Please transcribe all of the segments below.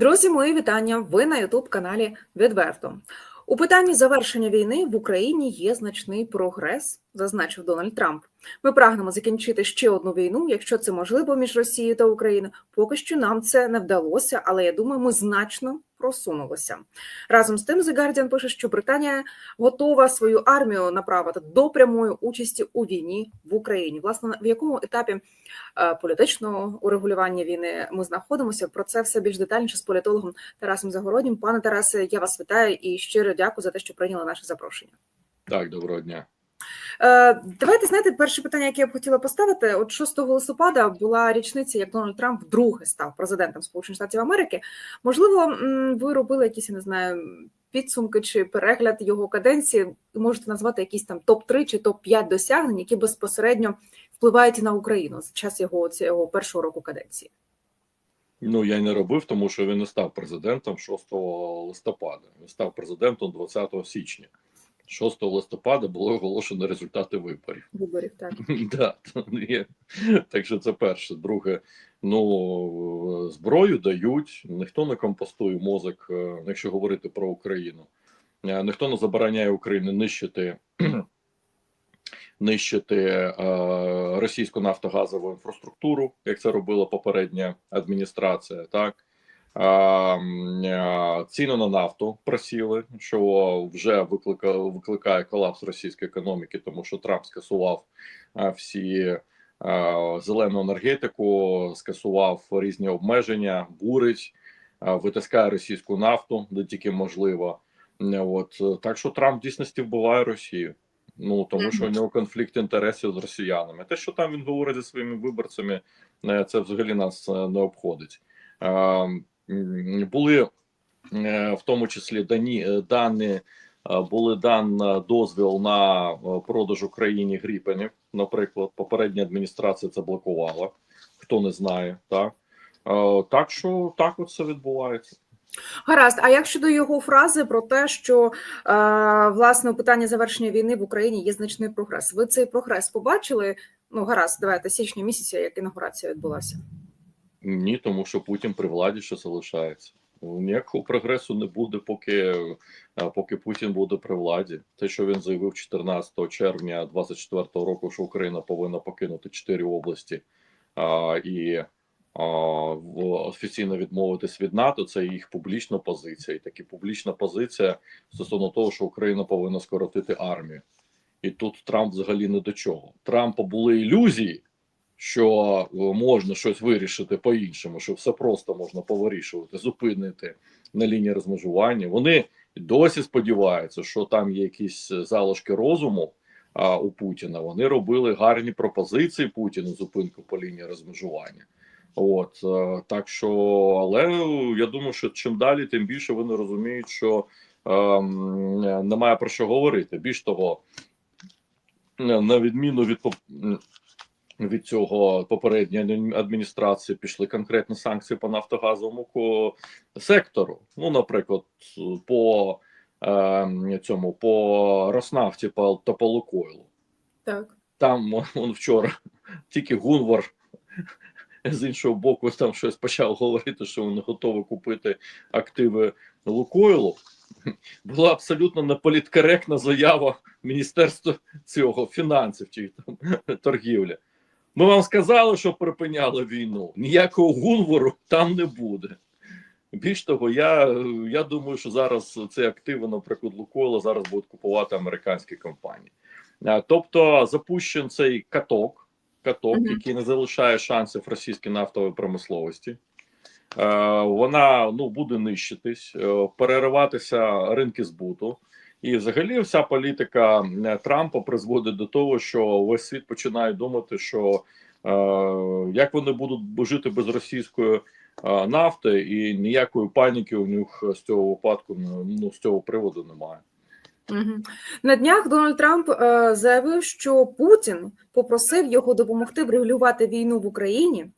Друзі, мої вітання. Ви на Ютуб каналі Відверто. У питанні завершення війни в Україні є значний прогрес, зазначив Дональд Трамп. Ми прагнемо закінчити ще одну війну, якщо це можливо між Росією та Україною. Поки що нам це не вдалося, але я думаю, ми значно просунулися. Разом з тим, The Guardian пише, що Британія готова свою армію направити до прямої участі у війні в Україні. Власне, в якому етапі е, політичного урегулювання війни ми знаходимося? Про це все більш детальніше з політологом Тарасом Загороднім. Пане Тарасе, я вас вітаю і щиро дякую за те, що прийняли наше запрошення. Так, доброго дня. Е, Давайте знаєте, перше питання, яке я б хотіла поставити. От 6 листопада була річниця, як Дональд Трамп вдруге став президентом Сполучених Штатів Америки. Можливо, ви робили якісь, я не знаю, підсумки чи перегляд його каденції. Можете назвати якісь там топ 3 чи топ 5 досягнень, які безпосередньо впливають на Україну за час його цього першого року каденції. Ну я не робив, тому що він не став президентом 6 листопада. Він став президентом 20 січня. 6 листопада було оголошено результати виборів. Виборів так. Да, є. Так що це перше. Друге, ну зброю дають, ніхто не компостує мозок, е, якщо говорити про Україну. Е, Ніхто не забороняє Україні нищити, нищити е, російську нафтогазову інфраструктуру, як це робила попередня адміністрація. Так ціни на нафту просіли, що вже викликає, викликає колапс російської економіки, тому що Трамп скасував всі зелену енергетику, скасував різні обмеження, бурить, витискає російську нафту, де тільки можливо. От так що Трамп в дійсності вбиває Росію. Ну тому що у нього конфлікт інтересів з росіянами. Те, що там він говорить зі своїми виборцями, е, це взагалі нас е, не обходить. Були е, в тому числі дані е, дані. е, Були дан е, дозвіл на продаж Україні гріпенів. Наприклад, попередня адміністрація це блокувала. Хто не знає, так так що так от все відбувається. Гаразд. А як щодо його фрази про те, що е, власне у питанні завершення війни в Україні є значний прогрес? Ви цей прогрес побачили? Ну гаразд, давайте січня місяця, як інаугурація відбулася. Ні, тому що Путін при владі ще залишається. Ніякого прогресу не буде, поки, е, поки Путін буде при владі. Те, що він заявив 14 червня 24 року, що Україна повинна покинути чотири області а, і а, офіційно відмовитись від НАТО, це їх публічна позиція. І таки публічна позиція стосовно того, що Україна повинна скоротити армію. І тут Трамп взагалі не до чого. Трампа були ілюзії, що е, можна щось вирішити по-іншому, що все просто можна повирішувати, зупинити на лінії розмежування. Вони досі сподіваються, що там є якісь залишки розуму а, у Путіна. Вони робили гарні пропозиції Путіну зупинку по лінії розмежування. От е, так що, але я думаю, що чим далі, тим більше вони розуміють, що ем, немає про що говорити. Більш того, е, на відміну від від цього попередньої адміністрації пішли конкретні санкції по нафтогазовому сектору. Ну, наприклад, по е, цьому по Роснафті по, та по Лукойлу. Так. Там он вчора тільки Гунвар з іншого боку там щось почав говорити, що вони готові купити активи Лукойлу. Була абсолютно неполіткоректна заява Міністерства цього фінансів чи там торгівлі. Ми вам сказали, що припиняли війну. Ніякого гунвору там не буде. Більш того, я, я думаю, що зараз ці активи, наприклад, Лукойла зараз будуть купувати американські компанії. Тобто запущен цей каток, каток, Мгм. який не залишає шансів російській нафтовій промисловості. Вона ну буде нищитись, е, перериватися ринки збуту. І взагалі вся політика е, Трампа призводить до того, що весь світ починає думати, що е, як вони будуть жити без російської е, нафти, і ніякої паніки у них з цього випадку ну з цього приводу немає. Угу. На днях Дональд Трамп е, заявив, що Путін попросив його допомогти врегулювати війну в Україні.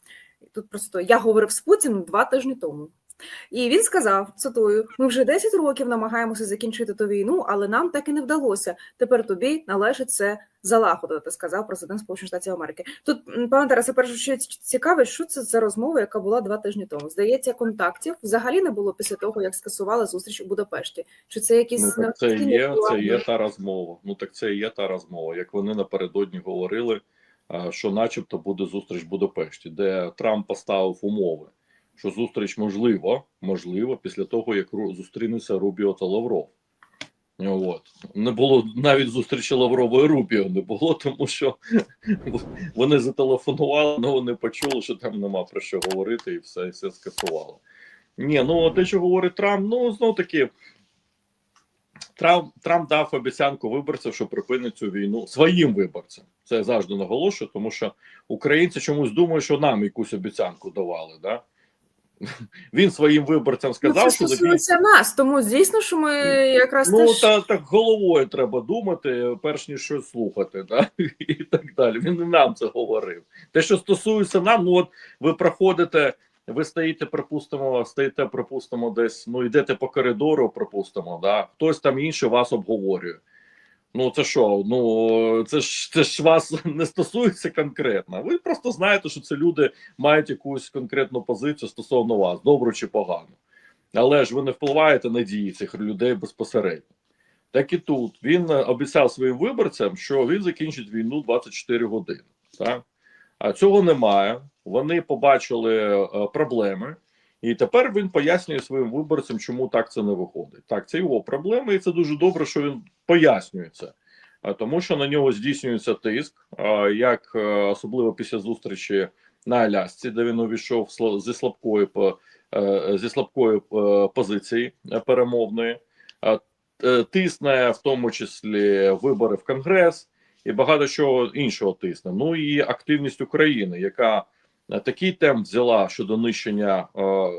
Тут просто я говорив з Путіним два тижні тому. І він сказав: цитую: ми вже 10 років намагаємося закінчити ту війну, але нам так і не вдалося. Тепер тобі належить це залагодити, сказав президент Сполучених Штатів Америки. Тут пане Тарасе, перше, що цікаве, що це за розмова, яка була два тижні тому. Здається, контактів взагалі не було після того, як скасували зустріч у Будапешті. Чи це якісь Ну, це є, це є та розмова. Ну так це є та розмова. Як вони напередодні говорили, що, начебто, буде зустріч в Будапешті, де Трамп поставив умови, що зустріч можливо, можливо, після того як зустрінуться Рубіо та Лавров. От не було навіть зустрічі Лаврова і Рубіо не було, тому що вони зателефонували, але вони почули, що там нема про що говорити, і все, і все скасувало. Ні, ну те, що говорить Трамп, ну знов таки. Трамп, Трамп дав обіцянку виборцям, що припинить цю війну своїм виборцям. Це я завжди наголошую, тому що українці чомусь думають, що нам якусь обіцянку давали. Да? Він своїм виборцям Ну, це що стосується нас, тому звісно, що ми якраз Ну теж та так головою треба думати, перш ніж щось слухати, да? і так далі. Він не нам це говорив. Те, що стосується нам, ну от ви проходите, ви стоїте, припустимо, стоїте, припустимо, десь, ну йдете по коридору, припустимо, да? хтось там інший вас обговорює. Ну це що? Ну це ж це ж вас не стосується конкретно. Ви просто знаєте, що це люди мають якусь конкретну позицію стосовно вас, добру чи погану. Але ж ви не впливаєте на дії цих людей безпосередньо. Так і тут він обіцяв своїм виборцям, що він закінчить війну 24 години. Так? А цього немає. Вони побачили е, проблеми, і тепер він пояснює своїм виборцям, чому так це не виходить. Так, це його проблеми, і це дуже добре, що він пояснює це. Тому що на нього здійснюється тиск, як е, особливо після зустрічі на Алясці, де він увійшов зі слабкої е, зі слабкої е, позиції перемовної, тисне в тому числі вибори в Конгрес і багато чого іншого тисне. Ну і активність України, яка такий темп взяла щодо нищення е,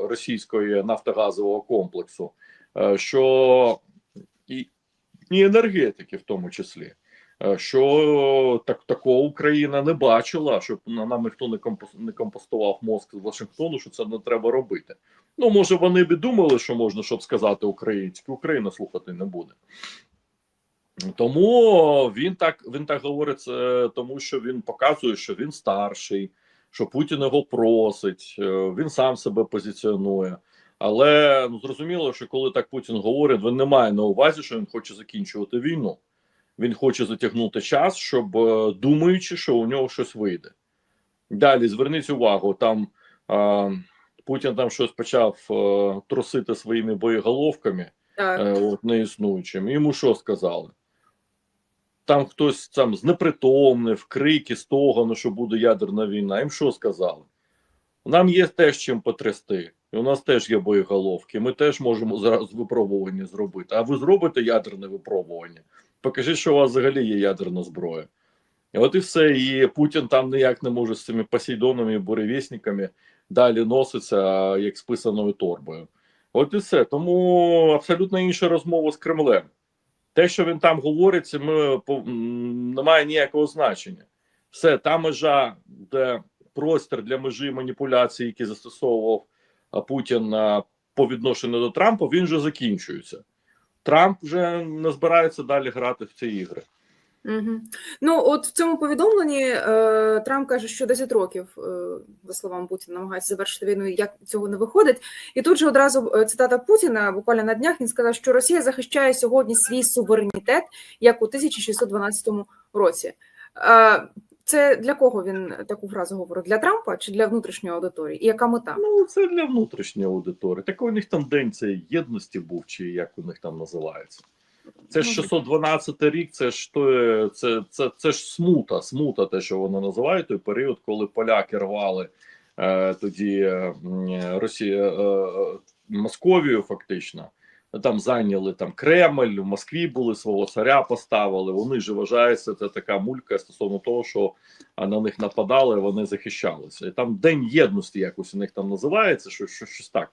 російської нафтогазового комплексу, е, що і, і енергетики, в тому числі. е, Що так такого Україна не бачила, щоб на нам ніхто не не компостував мозк з Вашингтону, що це не треба робити. Ну, може, вони б думали, що можна щоб сказати українське, Україна слухати не буде. Тому він так він так говорить, тому що він показує, що він старший, що Путін його просить, е, він сам себе позиціонує. Але ну зрозуміло, що коли так Путін говорить, він не має на увазі, що він хоче закінчувати війну. Він хоче затягнути час, щоб е, думаючи, що у нього щось вийде. Далі зверніть увагу, там е, Путін там щось почав е, трусити своїми боєголовками так. е, от, неіснуючими. Йому що сказали? Там хтось там знепритомнив, крики, стогону, що буде ядерна війна. Їм що сказали? Нам є теж чим потрясти. І у нас теж є боєголовки. Ми теж можемо зараз випробування зробити. А ви зробите ядерне випробування? Покажіть, що у вас взагалі є ядерна зброя. І от і все. І Путін там ніяк не може з цими посейдонами і буревісниками далі носиться як з писаною торбою. От і все. Тому абсолютно інша розмова з Кремлем. Те, що він там говорить, це ми, не має ніякого значення. Все, та межа, де простір для межі маніпуляцій, які застосовував Путін по відношенню до Трампа, він вже закінчується. Трамп вже не збирається далі грати в ці ігри. Ну, от в цьому повідомленні е, Трамп каже, що 10 років, е, за словами Путіна, намагається завершити війну, як цього не виходить. І тут же одразу е, цитата Путіна, буквально на днях, він сказав, що Росія захищає сьогодні свій суверенітет, як у 1612 році. Це для кого він таку фразу говорить? Для Трампа чи для внутрішньої аудиторії? І яка мета? Ну, це для внутрішньої аудиторії. Так у них там день це єдності був, чи як у них там називається. Це ж Ну, 612 рік, це ж то, це, це, це ж смута, смута, те, що вони називають, той період, коли поляки рвали е, тоді е, Росія, е, е, Московію, фактично. Там зайняли там Кремль, в Москві були свого царя поставили. Вони ж вважаються, це така мулька стосовно того, що на них нападали, вони захищалися. І там День єдності якось у них там називається, що, що щось так,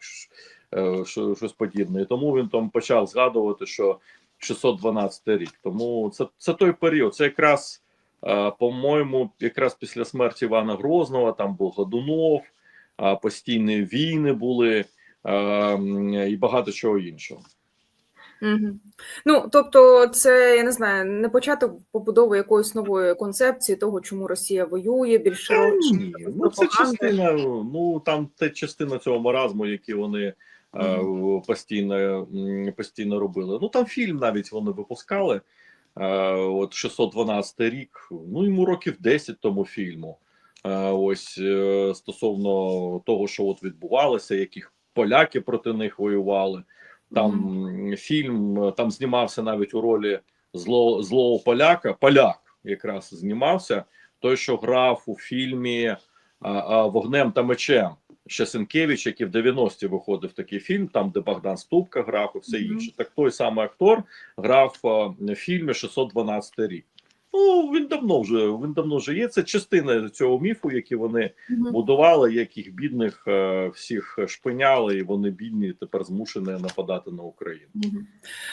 е, що, щось подібне. І тому він там почав згадувати, що 612 рік. Тому це, це той період. Це якраз, е, по-моєму, якраз після смерті Івана Грозного, там був Годунов, постійні війни були. е, і багато чого іншого. Угу. Ну, тобто, це я не знаю, не початок побудови якоїсь нової концепції того, чому Росія воює, більш Та ну це частина. Ну там те частина цього маразму, який вони постійно, м, постійно робили. Ну там фільм навіть вони випускали. Е, от 612 рік. Ну йому років 10 тому фільму. Е, ось е, стосовно того, що от відбувалося, яких поляки проти них воювали. Там м, фільм е, там знімався навіть у ролі зло, злого поляка. Поляк якраз знімався. Той, що грав у фільмі а, а, Вогнем та мечем ще Сенкевич, який в 90-ті виходив такий фільм, там де Богдан Ступка грав і все інше. Так той самий актор грав а, в фільмі 612 рік. Ну він давно вже він давно вже є. Це частина цього міфу, який вони Мгм. будували, яких бідних е, всіх шпиняли, і вони бідні тепер змушені нападати на Україну. Мгм.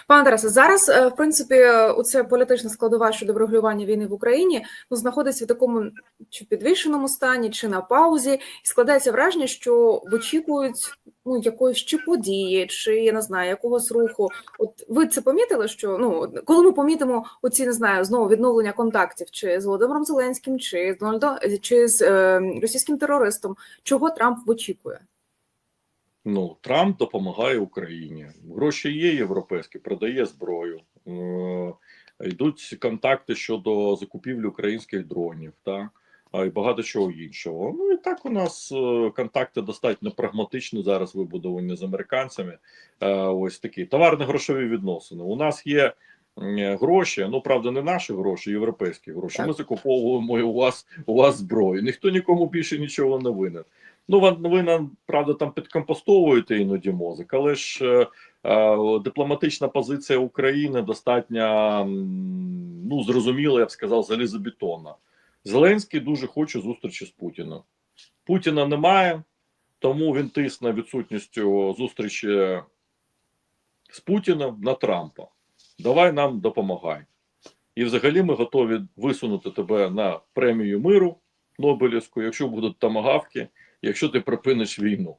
Пане Тарасе, зараз, е, в принципі, е, оце політична складова щодо врегулювання війни в Україні ну, знаходиться в такому чи підвішеному стані, чи на паузі, і складається враження, що вичікують ну, якоїсь чи події, чи я не знаю, якогось руху. От ви це помітили? Що ну коли ми помітимо оці не знаю знову відновлення контактів, чи з Володимиром Зеленським, чи з Дональдом, чи з е, російським терористом, чого Трамп вичікує? Ну, Трамп допомагає Україні. Гроші є європейські, продає зброю. Е, йдуть контакти щодо закупівлі українських дронів, так а багато чого іншого. Ну і так у нас е, контакти достатньо прагматичні зараз вибудовані з американцями. Е, ось такі товарно-грошові відносини. У нас є гроші, ну правда, не наші гроші, європейські гроші. Ми закуповуємо і у вас у вас зброю. Ніхто нікому більше нічого не винен. Ну, ви, ви нам правда там підкомпостовуєте іноді мозок, але ж е, е, дипломатична позиція України достатньо ну зрозуміла, я б сказав, залізобетонна. Зеленський дуже хоче зустрічі з Путіним. Путіна немає, тому він тисне відсутністю зустрічі з Путіним на Трампа. Давай нам допомагай. І взагалі ми готові висунути тебе на премію миру Нобелівську, якщо будуть тамагавки, якщо ти припиниш війну.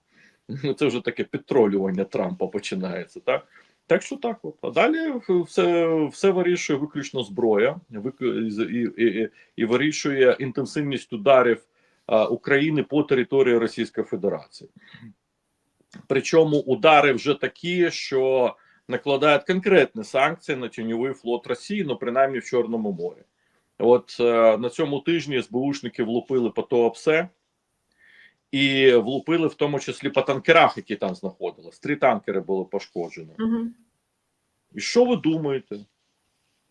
Ну, Це вже таке підтролювання Трампа починається, так? Так що так, от. А далі все, все вирішує виключно зброя, і, і, і вирішує інтенсивність ударів а, України по території Російської Федерації. Причому удари вже такі, що накладають конкретні санкції на тіньовий флот Росії, ну принаймні в Чорному морі. От е, на цьому тижні СБУшники влупили по ТОПСЕ і влупили в тому числі по танкерах, які там знаходились. Три танкери були пошкоджені. Угу. І що ви думаєте?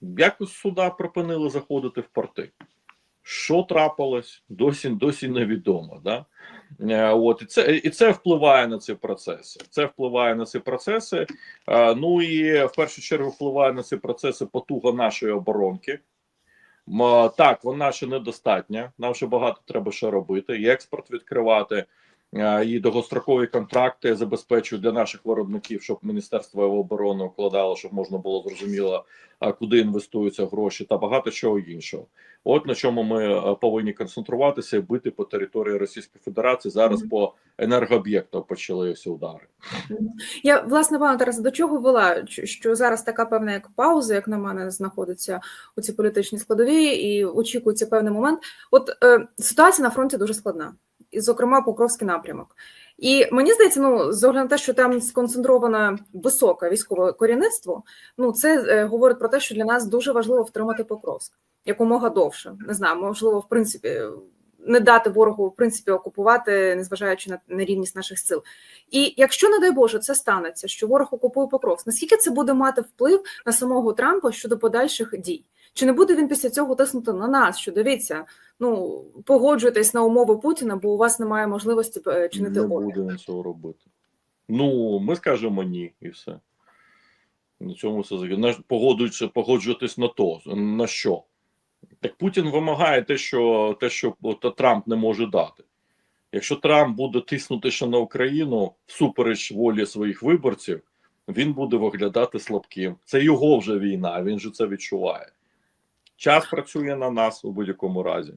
Якось суда припинили заходити в порти? Що трапилось, досі досі невідомо. Да? Е, От, і, це, і це впливає на ці процеси. Це впливає на ці процеси. Е, Ну і в першу чергу впливає на ці процеси потуга нашої оборонки. Так, вона ще недостатня. Нам ще багато треба ще робити. І експорт відкривати, і довгострокові контракти забезпечують для наших виробників, щоб Міністерство оборони укладало, щоб можна було зрозуміло, куди інвестуються гроші, та багато чого іншого. От на чому ми е, повинні концентруватися і бити по території Російської Федерації. Зараз Мгм. по енергооб'єктах почалися удари. Я власне пане Тарасе, до чого вела? Що зараз така певна як пауза, як на мене, знаходиться у цій політичній складовій, і очікується певний момент. От е, ситуація на фронті дуже складна, і, зокрема, Покровський напрямок. І мені здається, ну з огляду на те, що там сконцентроване високе військове корінництво, ну це е, говорить про те, що для нас дуже важливо втримати Покровськ якомога довше. Не знаю, можливо, в принципі, не дати ворогу в принципі окупувати, незважаючи на нерівність наших сил. І якщо, не дай Боже, це станеться, що ворог окупує Покровськ, наскільки це буде мати вплив на самого Трампа щодо подальших дій? Чи не буде він після цього тиснути на нас? Що дивіться, ну погоджуйтесь на умови Путіна, бо у вас немає можливості е, чинити Не буде він цього робити. Ну, ми скажемо ні, і все. На цьому все. Погоджуючи, погоджуватись на то. На що? Так Путін вимагає те, що, те, що Трамп не може дати. Якщо Трамп буде тиснути ще на Україну всупереч волі своїх виборців, він буде виглядати слабким. Це його вже війна, він же це відчуває. Час працює на нас у будь-якому разі.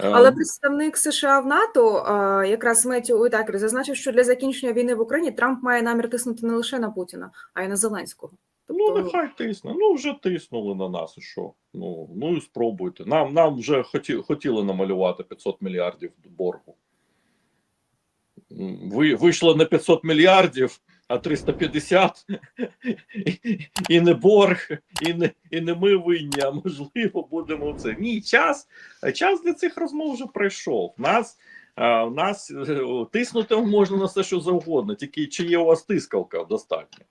Е, Але представник США в НАТО, е, якраз Меттю Уітакер, зазначив, що для закінчення війни в Україні Трамп має намір тиснути не лише на Путіна, а й на Зеленського. Ну, Тобто, нехай тисне. Ну, вже тиснули на нас, і що? Ну, ну і спробуйте. Нам, нам вже хоті, хотіли намалювати 500 мільярдів боргу. Ви, вийшло не 500 мільярдів, а 350. І- не борг, і не, і не ми винні, а можливо, будемо це. Ні, час, час для цих розмов вже пройшов. Нас, а, нас е, тиснути можна на все, що завгодно, тільки чи є у вас тискалка достатньо.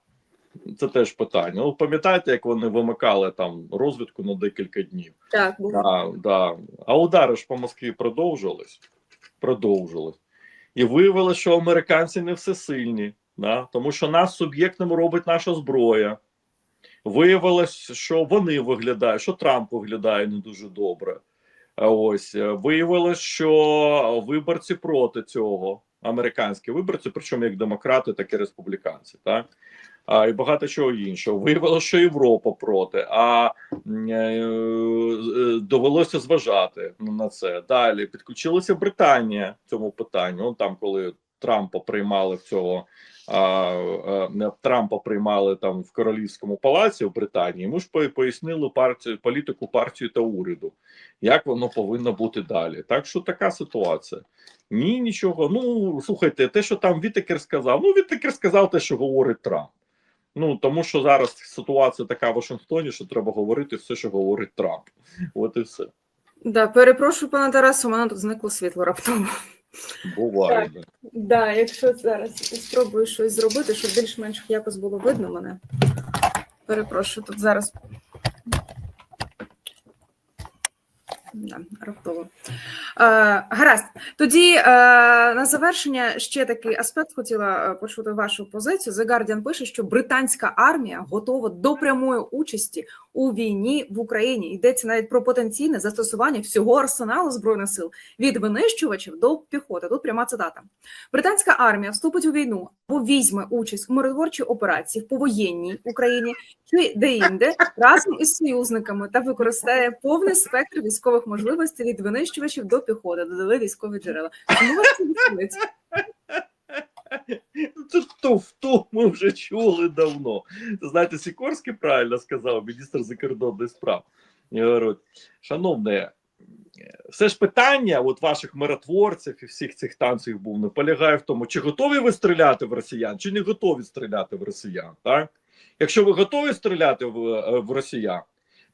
Це теж питання. Ну, пам'ятаєте, як вони вимикали там розвідку на декілька днів? так. Да, да. А удари ж по Москві продовжились. Продовжились. І виявилося, що американці не всесильні, да? тому що нас суб'єктним робить наша зброя. Виявилось, що вони виглядають, що Трамп виглядає не дуже добре. Ось е, виявилось, що виборці проти цього, американські виборці, причому як демократи, так і республіканці, так а, і багато чого іншого. Виявилося, що Європа проти, а е, е, довелося зважати на це. Далі підключилася Британія в цьому питанні. Он там, коли Трампа приймали в цього. А, Трампа приймали там в королівському палаці в Британії. Ми ж пояснили партію політику партії та уряду, як воно повинно бути далі. Так що така ситуація. Ні, нічого. Ну слухайте, те, що там Вітекер сказав. Ну Вітекер сказав те, що говорить Трамп. Ну тому що зараз ситуація така в Вашингтоні, що треба говорити все, що говорить Трамп. От і все. Да, перепрошую, пане Тарасу, у мене тут зникло світло раптово. Буває. да. Да, якщо зараз спробую щось зробити, щоб більш-менш якось було видно мене. Перепрошую, тут зараз. Да, раптово. Е, гаразд. Тоді е, на завершення ще такий аспект хотіла е, почути вашу позицію. The Guardian пише, що британська армія готова до прямої участі у війні в Україні. Йдеться навіть про потенційне застосування всього арсеналу збройних сил від винищувачів до піхоти. Тут пряма цитата. Британська армія вступить у війну або візьме участь у миротворчій операції в повоєнній Україні чи де-інде разом із союзниками та використає повний спектр військових можливостей від винищувачів до піхоти, додали військові джерела. Це відхилить? Це туфту ми вже чули давно. Знаєте, Сікорський правильно сказав, міністр закордонних справ. Говорить, шановне, все ж питання от ваших миротворців і всіх цих танців був не полягає в тому, чи готові ви стріляти в росіян, чи не готові стріляти в росіян. Так? Якщо ви готові стріляти в, е, в росіян,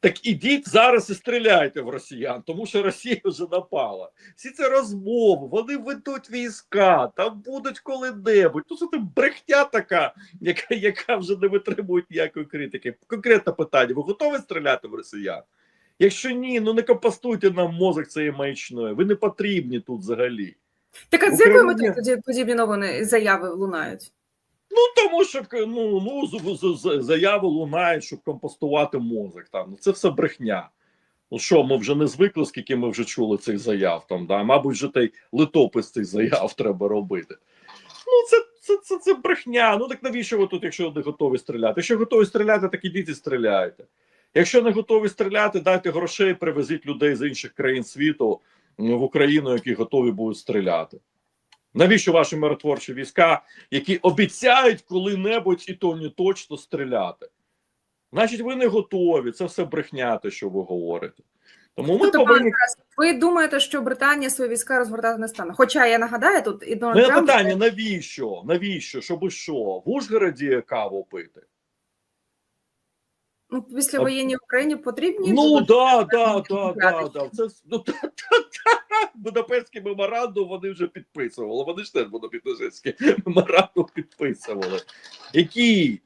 так ідіть зараз і стріляйте в росіян, тому що Росія вже напала. Всі ці розмови, вони ведуть війська, там будуть коли-небудь. Ну, це там брехня така, яка, яка вже не витримує ніякої критики. Конкретне питання: ви готові стріляти в росіян? Якщо ні, ну не компостуйте нам мозок цією маячною. Ви не потрібні тут взагалі. Так а з якою Україна- тоді подібні новини заяви лунають? Ну тому що ну, ну з- з- з- лунають, щоб компостувати мозок. Там ну це все брехня. Ну що, ми вже не звикли, скільки ми вже чули цих заяв. Там да, мабуть, вже той литопис цих заяв треба робити. Ну, це, це, це, це брехня. Ну так навіщо ви тут, якщо не готові стріляти? Якщо готові стріляти, так ідіть і стріляйте. Якщо не готові стріляти, дайте грошей, привезіть людей з інших країн світу в Україну, які готові будуть стріляти. Навіщо ваші миротворчі війська, які обіцяють коли-небудь і то не точно стріляти? Значить, ви не готові. Це все брехня, те, що ви говорите. Тому ми Тобто, повинні. Ви думаєте, що Британія свої війська розгортати не стане? Хоча я нагадаю, тут і Дональд Трамп питання: навіщо? Навіщо? Щоби що? В Ужгороді каву пити? Ну, після воєнній Україні потрібні Ну да, да, да, да, да. Це ну, та, та, та. Будапештський меморандум вони вже підписували. Вони ж теж Будапештський меморандум підписували. Який?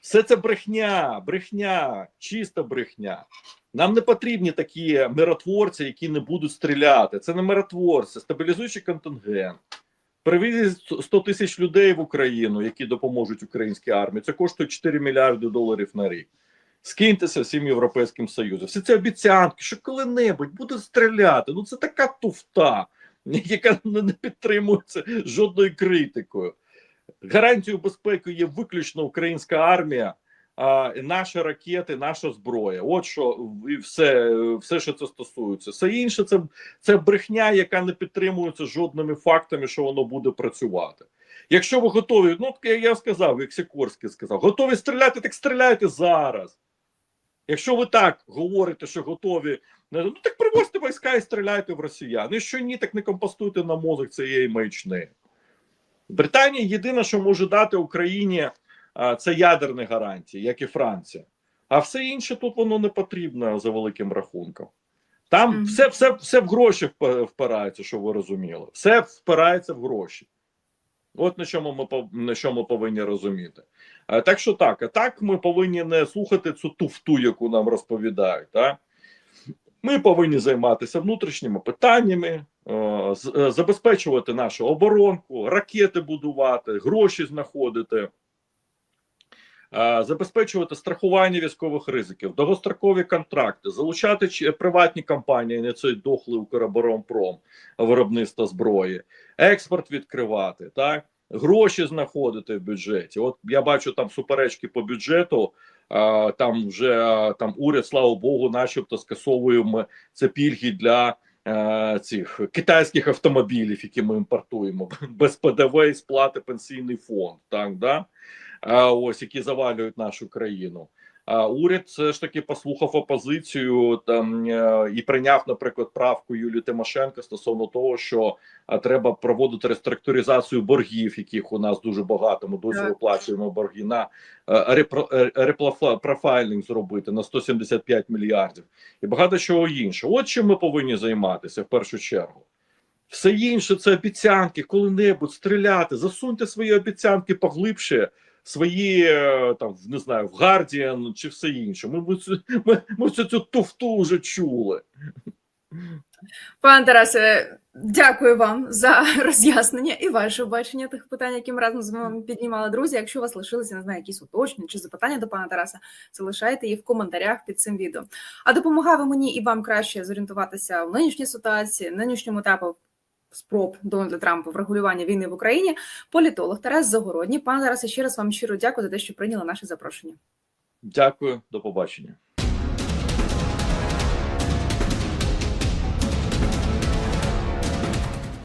Все це брехня, брехня, чиста брехня. Нам не потрібні такі миротворці, які не будуть стріляти. Це не миротворці, стабілізуючий контингент. Привезти 100 тисяч людей в Україну, які допоможуть українській армії. Це коштує 4 мільярди доларів на рік. Скиньтеся всім європейським союзом. Всі ці обіцянки, що коли-небудь будуть стріляти. Ну це така туфта, яка не підтримується жодною критикою. Гарантією безпеки є виключно українська армія, а, наші ракети, наша зброя. От що і все, все, що це стосується. Все інше, це, це брехня, яка не підтримується жодними фактами, що воно буде працювати. Якщо ви готові, ну я сказав, як Сікорський сказав, готові стріляти, так стріляйте зараз. Якщо ви так говорите, що готові, ну так привозьте війська і стріляйте в росіян. І що ні, так не компостуйте на мозок цієї маячни. Британія єдине, що може дати Україні, це ядерні гарантії, як і Франція. А все інше тут воно не потрібно за великим рахунком. Там Мгм. все, все, все в гроші впирається, щоб ви розуміли. Все впирається в гроші. От на чому ми на що ми повинні розуміти. Так що так, так ми повинні не слухати цю туфту, яку нам розповідають. Так? Ми повинні займатися внутрішніми питаннями, е, е, забезпечувати нашу оборонку, ракети будувати, гроші знаходити, е, забезпечувати страхування військових ризиків, довгострокові контракти, залучати приватні компанії, не цей дохлий Укроборонпром, виробництво зброї, експорт відкривати, так гроші знаходити в бюджеті. От я бачу там суперечки по бюджету. Там вже там уряд, слава Богу, начебто скасовує м- це пільги для е, цих китайських автомобілів, які ми імпортуємо, без ПДВ і сплати пенсійний фонд, так да ось які завалюють нашу країну. А уряд все ж таки послухав опозицію там е, і прийняв, наприклад, правку Юлії Тимошенко стосовно того, що треба проводити реструктуризацію боргів, яких у нас дуже багато. Ми досі виплачуємо борги на е, е, репрофайлінг зробити на 175 мільярдів і багато чого іншого. От чим ми повинні займатися в першу чергу. Все інше це обіцянки, коли-небудь стріляти, засуньте свої обіцянки поглибше, свої е, там не знаю, в Guardian чи все інше. Ми, ми, ми всю цю туфту вже чули. Пане Тарасе, дякую вам за роз'яснення і ваше бачення тих питань, які ми разом з вами піднімали. Друзі, якщо у вас лишилися не знаю, якісь уточнення чи запитання до пана Тараса, залишайте їх в коментарях під цим відео. А допомагав мені і вам краще зорієнтуватися в нинішній ситуації, нинішньому етапу спроб Дональда Трампа врегулювання війни в Україні. Політолог Тарас Загородній. Пане Тарасе, ще раз вам щиро дякую за те, що прийняли наше запрошення. Дякую, до побачення.